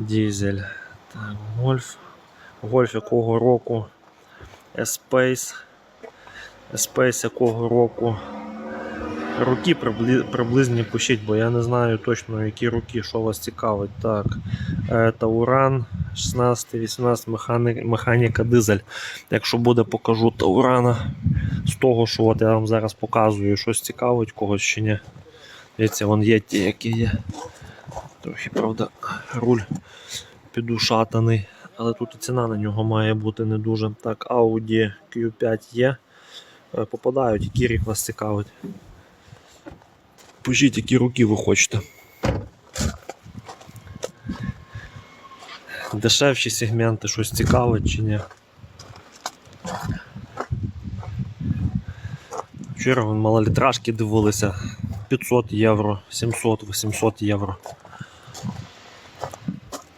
Дізель. Так, гольф. Гольф якого року? Espace. Espace якого року? Роки прибли- приблизні пишіть, бо я не знаю точно які роки, що вас цікавить. Так. Е, Тауран 16-18 механі... механіка дизель. Якщо буде, покажу Таурана. З того, що от я вам зараз показую, щось цікавить когось чи ні. Дивіться, вон є ті, які є. Трохи, правда, руль підушатаний. Але тут і ціна на нього має бути не дуже. Так, Audi Q5 є. Е, Попадають, який рік вас цікавить. Пишіть, які руки ви хочете. Дешевші сегменти, щось цікавить чи ні. Вчора малолітражки дивилися 500 євро, 700-800 євро.